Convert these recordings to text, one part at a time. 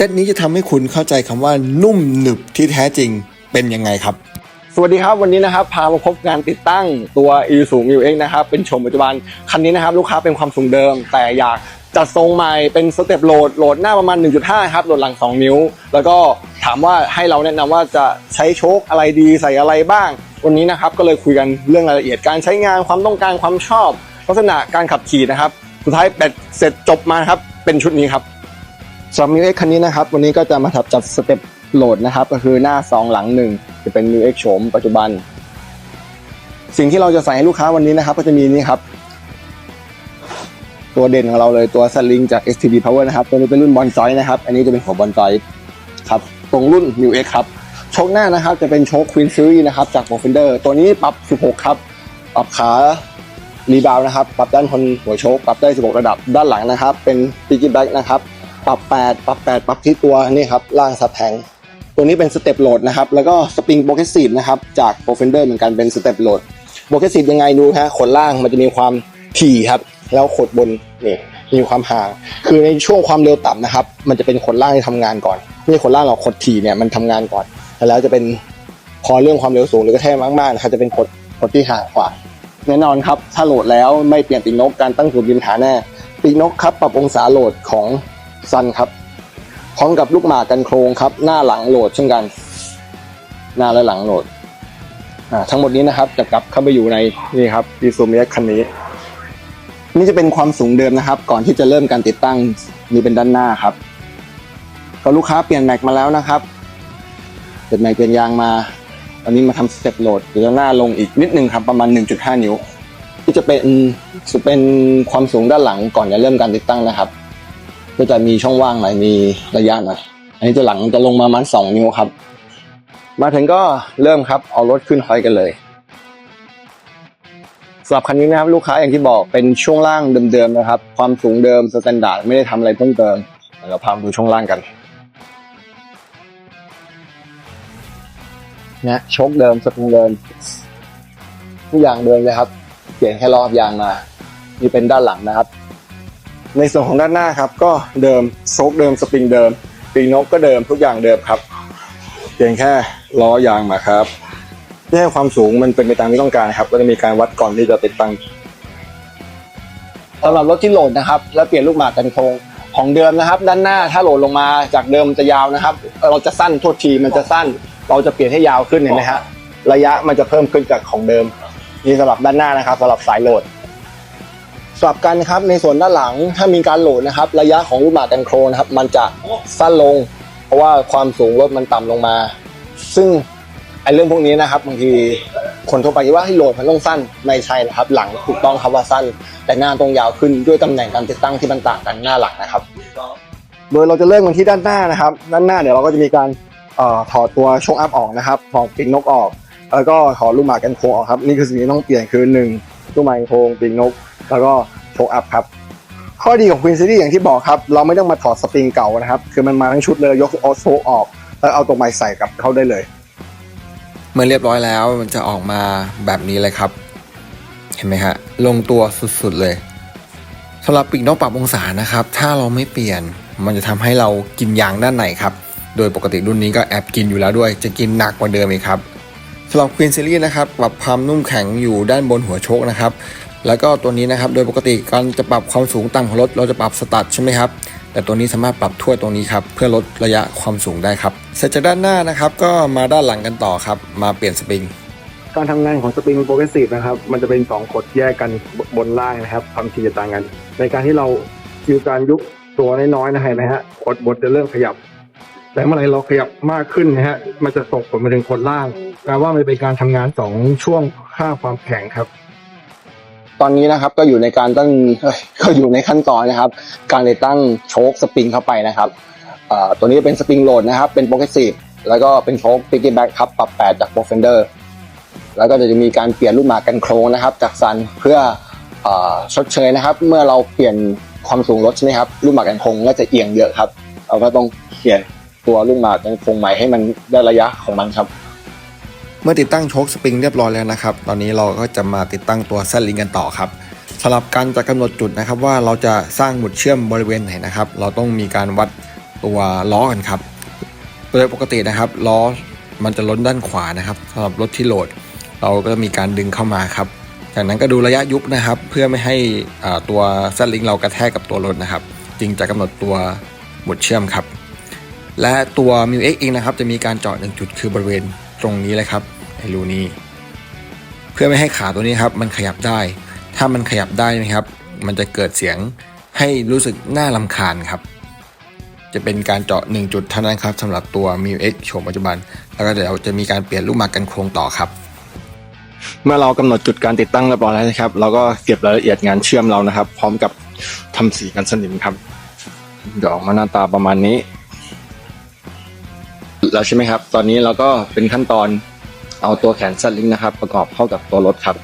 เซตนี้จะทำให้คุณเข้าใจคำว่านุ่มหนึบที่แท้จริงเป็นยังไงครับ สวัสดีครับวันนี้นะครับพามาพบงานติดตั้งตัว e สูง u x นะครับเป็นโฉมปัจจุบันคันนี้นะครับลูกค้าเป็นความสูงเดิม แต่อยากจัดทรงใหม่เป็นสเต็ปโหลดโหลดหน้าประมาณ 1.5 ครับโหลดหลัง 2 นิ้ว แล้วก็ถามว่าให้เราแนะนำว่าจะใช้โชคอะไรดีใส่อะไรบ้าง วันนี้นะครับก็เลยคุยกันเรื่องรายละเอียดการใช้งานความต้องการความชอบ ลักษณะการขับขี่นะครับ สุดท้ายแบตเสร็จจบมาครับเป็นชุดนี้ครับ สำหรับ New X คันนี้นะครับ วันนี้ก็จะมาทับจัดสเต็ปโหลดนะครับ ก็คือหน้า 2 หลัง 1 จะเป็น New X โฉมปัจจุบัน สิ่งที่เราจะใส่ให้ลูกค้าวันนี้นะครับ ก็จะมีนี่ครับ ตัวเด่นของเราเลยตัวสลิงจาก STB Power นะครับ ตัวนี้เป็นรุ่นบอลจอยนะครับ อันนี้จะเป็นหัวบอลจอยครับ ตรงรุ่น New X ครับโชคหน้านะครับ จะเป็นโชค Queen Series นะครับจาก p r o f e n d e r ตัวนี้ปรับ 16 ครับ ปรับขารีบาวนะครับ ปรับด้านคนหัวโชค ปรับได้ 16 ระดับ ด้านหลังนะครับ เป็น p i g g y back นะครับ ปรับ8ปรับ8ปรับที่ตัวนี่ครับล่างซับแทงตัวนี้เป็นสเต็ปโหลดนะครับแล้วก็สปริงโบเกซีฟนะครับจากโปรเฟนเดอร์เหมือนกันเป็นสเต็ปโหลดโบเกซีฟยังไงดูฮะขนล่างมันจะมีความถี่ครับแล้วขดบนนี่มีความห่าง คือในช่วงความเร็วต่ำนะครับ มันจะเป็นขนล่างที่ทำงานก่อนไม่ใช่ขนล่างหรอกขดถี่เนี่ยมันทำงานก่อน แล้วจะเป็นพอเรื่องความเร็วสูงหรือกระแทกมากๆนะครับจะเป็นขดขดที่ห่างกว่าแน่นอนครับถ้าโหลดแล้วไม่เปลี่ยนปีกนกการตั้งศูนย์มีปัญหาแน่ปีกนกครับปรับองศาโหลดของ ซันครับพร้อมกับลูกหมากกันโครงครับ หน้าหลังโหลดเช่นกัน หน้าและหลังโหลดทั้งหมดนี้นะครับจะกลับเข้าไปอยู่ในนี่ครับดีซูมิเอคันนี้ นี่จะเป็นความสูงเดิมนะครับ ก่อนที่จะเริ่มการติดตั้งนี่เป็นด้านหน้าครับก็ลูกค้าเปลี่ยนแม็กมาแล้วนะครับเปลี่ยนแม็กเปลี่ยนยางมาอันนี้มาทำสเต็ปโหลดเดี๋ยวหน้าลงอีกนิดนึงครับประมาณ 1.5 นิ้วที่จะเป็นจะเป็นความสูงด้านหลังก่อนจะเริ่มการติดตั้งนะครับ ก็จะมีช่องว่างหน่อยมีระยะหน่อยอันนี้จะหลังจะลงมาประมาณ2นิ้วครับ มาถึงก็เริ่มครับเอารถขึ้นฮอยกันเลยสำหรับคันนี้นะครับลูกค้าอย่างที่บอกเป็นช่วงล่างเดิมๆนะครับ ความสูงเดิมสแตนดาร์ดไม่ได้ทำอะไรเพิ่มเติมเราพามาดูช่วงล่างกันนะชกเดิมสปริงเดิมทุกอย่างเดิมเลยครับ เปลี่ยนแค่รอบยางมานี่เป็นด้านหลังนะครับ ในส่วนของด้านหน้าครับก็เดิมโชคเดิมสปริงเดิมปีนกก็เดิมทุกอย่างเดิมครับเปลี่ยนแค่ล้อยางมาครับเพื่อให้ความสูงมันเป็นไปตามที่ต้องการครับก็จะมีการวัดก่อนที่จะติดตั้งสำหรับรถที่โหลดนะครับแล้วเปลี่ยนลูกหมากกันโครงของเดิมนะครับ ด้านหน้าถ้าโหลดลงมาจากเดิมจะยาวนะครับ เราจะสั้นโทษทีมันจะสั้น เราจะเปลี่ยนให้ยาวขึ้นเห็นไหมฮะระยะมันจะเพิ่มขึ้นจากของเดิมนี่สำหรับด้านหน้านะครับสำหรับสายโหลด สำหรับกันครับในส่วนด้านหลังถ้ามีการโหลดนะครับระยะของลูกหมากกันโครนะครับ มันจะสั้นลง เพราะว่าความสูงรถมันต่ำลงมา ซึ่งไอ้เรื่องพวกนี้นะครับบางทีคนทั่วไปคิดว่าให้โหลดมันต้องสั้นไม่ใช่นะครับ หลังถูกต้องครับว่าสั้น แต่หน้าตรงยาวขึ้นด้วยตำแหน่งการติดตั้งที่มันต่างกันหน้าหลังนะครับ โดยเราจะเริ่มกันที่ด้านหน้านะครับ ด้านหน้าเดี๋ยวเราก็จะมีการเอ่อถอดตัวช่วงอัพออกนะครับถอดปีกนกออก แล้วก็ถอดลูกหมากกันโคงออกครับนี่คือสิ่งที่ต้องเปลี่ยนคือหนึ่งลูกหมากโคงปีกนก แล้วก็โชกอัพครับ ข้อดีของ Queen Series อย่างที่บอกครับ เราไม่ต้องมาถอดสปริงเก่านะครับ คือมันมาทั้งชุดเลยยกออโชกออก แล้วเอาตัวใหม่ใส่กับเข้าได้เลยเมื่อเรียบร้อยแล้วมันจะออกมาแบบนี้เลยครับ เห็นไหมฮะลงตัวสุดๆเลยสำหรับปีกนกปรับองศานะครับ ถ้าเราไม่เปลี่ยนมันจะทำให้เรากินยางด้านในครับ โดยปกติรุ่นนี้ก็แอบกินอยู่แล้วด้วย จะกินหนักกว่าเดิมอีกครับสำหรับ Queen Series นะครับปรับความนุ่มแข็งอยู่ด้านบนหัวโชคนะครับ แล้วก็ตัวนี้นะครับ โดยปกติการจะปรับความสูงต่ำของรถ เราจะปรับสตัดใช่ไหมครับแต่ตัวนี้สามารถปรับทั่วตรงนี้ครับเพื่อลดระยะความสูงได้ครับเสร็จจากด้านหน้านะครับ ก็มาด้านหลังกันต่อครับ มาเปลี่ยนสปริงการทำงานของสปริงโปรเกรสซีฟนะครับมันจะเป็นสองขดแยกกันบนล่างนะครับความถี่จะต่างกัน ในการที่เราคิวการยุบตัวน้อยๆนะฮะนะฮะขดบนจะเริ่มขยับ แต่เมื่อไรเราขยับมากขึ้นนะฮะมันจะส่งผลมาถึงขดล่างแปลว่ามันเป็นการทำงานสองช่วงค่าความแข็งครับ ตอนนี้นะครับก็อยู่ในการตั้งก็อยู่ในขั้นตอนนะครับ การติดตั้งโชคสปริงเข้าไปนะครับตัวนี้เป็นสปริงโหลดนะครับ เป็นโปรเกรสซีฟแล้วก็เป็นโชคปิกกี้แบ็กครับปรับ8จากโปรเฟนเดอร์แล้วก็จะมีการเปลี่ยนลูกหมากกันโครงนะครับ จากซันเพื่อออชดเชยนะครับ เมื่อเราเปลี่ยนความสูงรถใช่ไหมครับลูกหมากกันโครงก็จะเอียงเยอะครับเราก็ต้องเปลี่ยนตัวลูกหมากกันโครงใหม่ให้มันได้ระยะของมันครับ เมื่อติดตั้งโชคสปริงเรียบร้อยแล้วนะครับ ตอนนี้เราก็จะมาติดตั้งตัวแซลลิงกันต่อครับสำหรับการจะกำหนดจุดนะครับว่าเราจะสร้างหมุดเชื่อมบริเวณไหนนะครับ เราต้องมีการวัดตัวล้อกันครับ โดยปกตินะครับล้อมันจะล้นด้านขวานะครับสำหรับรถที่โหลด เราก็มีการดึงเข้ามาครับ จากนั้นก็ดูระยะยุบนะครับ เพื่อไม่ให้อ่าตัวซัลิงเรากระแทกกับตัวรถนะครับ จึงจะกำหนดตัวหมุดเชื่อมครับ และตัว m ิว X เองนะครับจะมีการเจาะหนึ่งจุดคือบริเวณ ตรงนี้เลยครับไอ้รูนี้ เพื่อไม่ให้ขาตัวนี้ครับ มันขยับได้ ถ้ามันขยับได้นะครับ มันจะเกิดเสียงให้รู้สึกน่าลำคาญครับ จะเป็นการเจาะ 1 จุดเท่านั้นครับสำหรับตัว m ิว X โฉมปัจจุบัน แล้วก็เดี๋ยวจะมีการเปลี่ยนลูกหมากกันโครงต่อครับเมื่อเรากำหนดจุดการติดตั้งเรียบร้อยแล้วนะครับ เราก็เก็บรายละเอียดงานเชื่อมเรานะครับ พร้อมกับทำสีกันสนิมครับเดี๋ยวออกมาหน้าตาประมาณนี้ แล้วใช่ไหมครับ ตอนนี้เราก็เป็นขั้นตอนเอาตัวแขนสลิงนะครับ ประกอบเข้ากับตัวรถครับ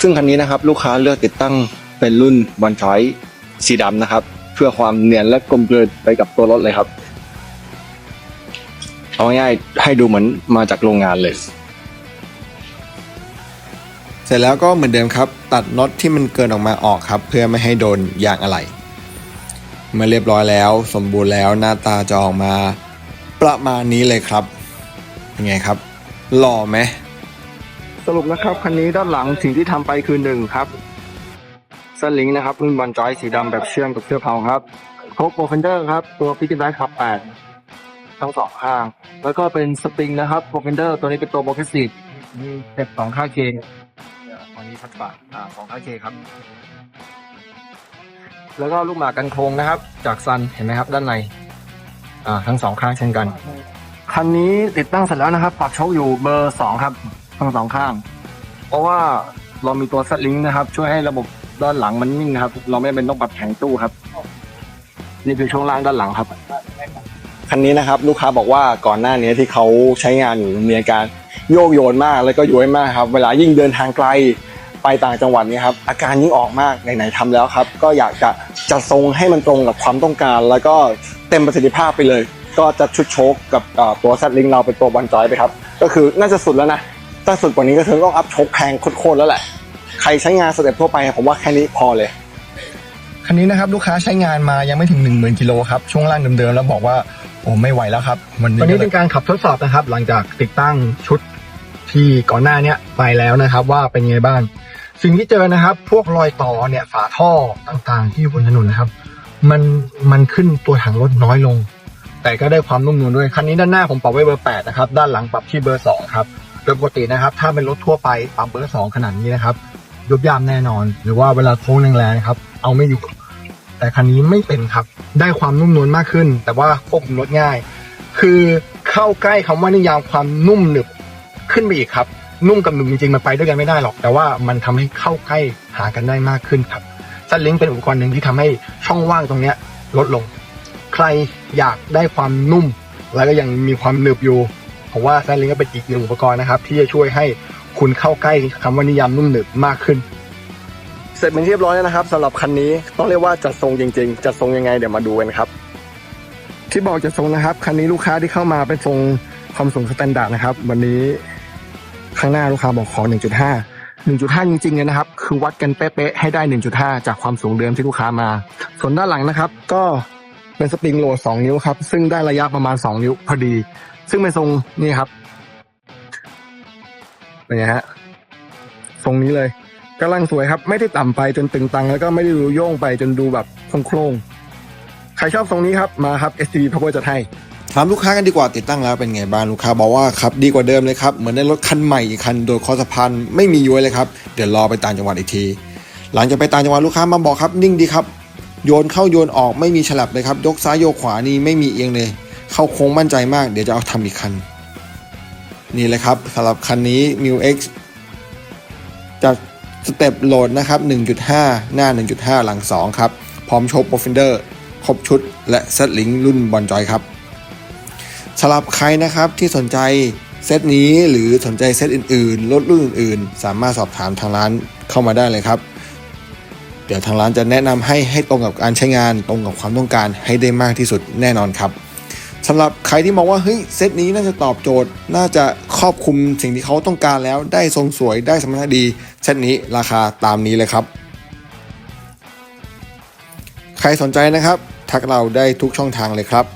ซึ่งคันนี้นะครับ ลูกค้าเลือกติดตั้งเป็นรุ่นบอลชอยสีดำนะครับ เพื่อความเนียนและกลมกลืนไปกับตัวรถเลยครับ เอาง่ายให้ดูเหมือนมาจากโรงงานเลย เสร็จแล้วก็เหมือนเดิมครับ ตัดน็อตที่มันเกินออกมาออกครับ เพื่อไม่ให้โดนยางอะไหล่เมื่อเรียบร้อยแล้ว สมบูรณ์แล้วหน้าตาจะออกมา ประมาณนี้เลยครับเป็นไงครับ หล่อไหมสรุปนะครับคันนี้ด้านหลังสิ่งที่ทำไปคือหนึ่งครับสลิงนะครับรุ่นบอลจอยสีดำแบบเชื่อมกับเสื้อเผาครับโคกโปรเฟนเดอร์ครับตัวพิกเกนไดขับแปดทั้งสองข้าง แล้วก็เป็นสปริงนะครับโปรเฟนเดอร์ตัวนี้เป็นตัวโบกิสิตมีเต็บสองข้างเคอันนี้พัดปากอ่าสองข้างเคครับ แล้วก็ลูกหมากกันโครงนะครับ จากซันเห็นไหมครับด้านใน อ่าทั้งสองข้างเช่นกัน คันนี้ติดตั้งเสร็จแล้วนะครับปักโชคอยู่เบอร์สองครับทั้งสองข้าง เพราะว่าเรามีตัวสลิงนะครับ ช่วยให้ระบบด้านหลังมันนิ่งนะครับ เราไม่เป็นต้องปรับแข็งตู้ครับ นี่คือช่วงล่างด้านหลังครับ คันนี้นะครับ ลูกค้าบอกว่าก่อนหน้านี้ที่เขาใช้งานอยู่มีอาการโยกโยนมากแล้วก็ย้วยมากครับ เวลายิ่งเดินทางไกลไปต่างจังหวัดเนี่ยครับอาการยิ่งออกมากไหนๆทำแล้วครับ ก็อยากจะจัดทรงให้มันตรงกับความต้องการ แล้วก็ ต็มประสิทธิภาพไปเลย ก็จะชุดโชคกับเอ่อตัวแซดลิงเราเป็นตัวบอลจอยไปครับ ก็คือน่าจะสุดแล้วนะถ้าสุดกว่านี้ก็คือต้องอัพโชคแพงโคตรๆแล้วแหละ ใครใช้งานสเต็ปทั่วไปผมว่าแค่นี้พอเลย คันนี้นะครับลูกค้าใช้งานมายังไม่ถึง 1 0,000กิโลครับช่วงล่างเดิมๆแล้วบอกว่าโอ้ไม่ไหวแล้วครับวันนี้วันนี้เป็นการขับทดสอบนะครับ หลังจากติดตั้งชุดที่ก่อนหน้าเนี้ยไปแล้วนะครับ ว่าเป็นไงบ้าง สิ่งที่เจอนะครับ พวกรอยต่อเนี่ยฝาท่อต่างๆ ที่อยู่บนถนนนะครับ มันมันขึ้นตัวถังรถน้อยลง แต่ก็ได้ความนุ่มนวลด้วยคันนี้ด้านหน้าผมปรับไว้เบอร์8นะครับด้านหลังปรับที่เบอร์2ครับโดยปกตินะครับ ถ้าเป็นรถทั่วไปปรับเบอร์2ขนาดนี้นะครับยุบยามแน่นอน หรือว่าเวลาโค้งแรงๆนะครับ เอาไม่อยู่ แต่คันนี้ไม่เป็นครับ ได้ความนุ่มนวลมากขึ้น แต่ว่าควบคุมรถง่าย คือเข้าใกล้คำว่านิยามความนุ่มหนึบขึ้นไปอีกครับ นุ่มกับหนึบจริงๆมันไปด้วยกันไม่ได้หรอก แต่ว่ามันทำให้เข้าใกล้หากันได้มากขึ้นครับ ซันลิงเป็นอุปกรณ์หนึ่งที่ทำให้ช่องว่างตรงเนี้ยลดลง ใครอยากได้ความนุ่ม แล้วก็ยังมีความหนึบอยู่ผมว่าซันลิงก็เป็นอีกหนึ่งอุปกรณ์นะครับ ที่จะช่วยให้คุณเข้าใกล้คำว่านิยามนุ่มหนึบมากขึ้น เสร็จเป็นที่เรียบร้อยแล้วนะครับสำหรับคันนี้ต้องเรียกว่าจัดทรงจริง ๆ จัดทรงยังไงเดี๋ยวมาดูกันครับ ที่บอกจัดทรงนะครับคันนี้ลูกค้าที่เข้ามาเป็นทรงความสูงสแตนดาร์ดนะครับ วันนี้ข้างหน้าลูกค้าบอกขอ1.5 1.5 จริงๆเลยนะครับ คือวัดกันเป๊ะๆให้ได้ 1.5 จากความสูงเดิมที่ลูกค้ามา ส่วนด้านหลังนะครับ ก็เป็นสปริงโหลด 2 นิ้วครับ ซึ่งได้ระยะประมาณ 2 นิ้วพอดี ซึ่งเป็นทรงนี่ครับนไงฮะทรงนี้เลยกำลังสวยครับ ไม่ได้ต่ำไปจนตึงตัง แล้วก็ไม่ได้ดูโย่งไปจนดูแบบโครงๆใครชอบทรงนี้ครับมาครับ STV Power จะให้ ถามลูกค้ากันดีกว่าติดตั้งแล้วเป็นไงบ้างลูกค้าบอกว่าครับดีกว่าเดิมเลยครับ เหมือนได้รถคันใหม่อีกคันโดยคอสะพานไม่มีย้วยเลยครับ เดี๋ยวรอไปต่างจังหวัดอีกที หลังจากไปต่างจังหวัดลูกค้ามาบอกครับ นิ่งดีครับโยนเข้าโยนออกไม่มีฉลับเลยครับยกซ้ายโยกขวานี่ไม่มีเอียงเลย เข้าโค้งมั่นใจมาก เดี๋ยวจะเอาทำอีกคัน นี่เลยครับสำหรับคันนี้ m ิ w X จะสเต็ปโหลดนะครับ 1.5 หน้า 1.5 หลัง 2 ครับ พร้อมโชว์โปรฟินเดอร์ ครบชุด และเซตลิงรุ่นบอลจอยครับ สำหรับใครนะครับที่สนใจเซตนี้หรือสนใจเซตอื่นๆรถรุ่นอื่นๆ สามารถสอบถามทางร้านเข้ามาได้เลยครับ เดี๋ยวทางร้านจะแนะนำให้ให้ตรงกับการใช้งานตรงกับความต้องการให้ได้มากที่สุดแน่นอนครับสำหรับใครที่มองว่าเฮ้ยเซตนี้น่าจะตอบโจทย์ น่าจะครอบคลุมสิ่งที่เขาต้องการแล้วได้ทรงสวยได้สมรรถดีเซตนี้ราคาตามนี้เลยครับ ใครสนใจนะครับ ทักเราได้ทุกช่องทางเลยครับ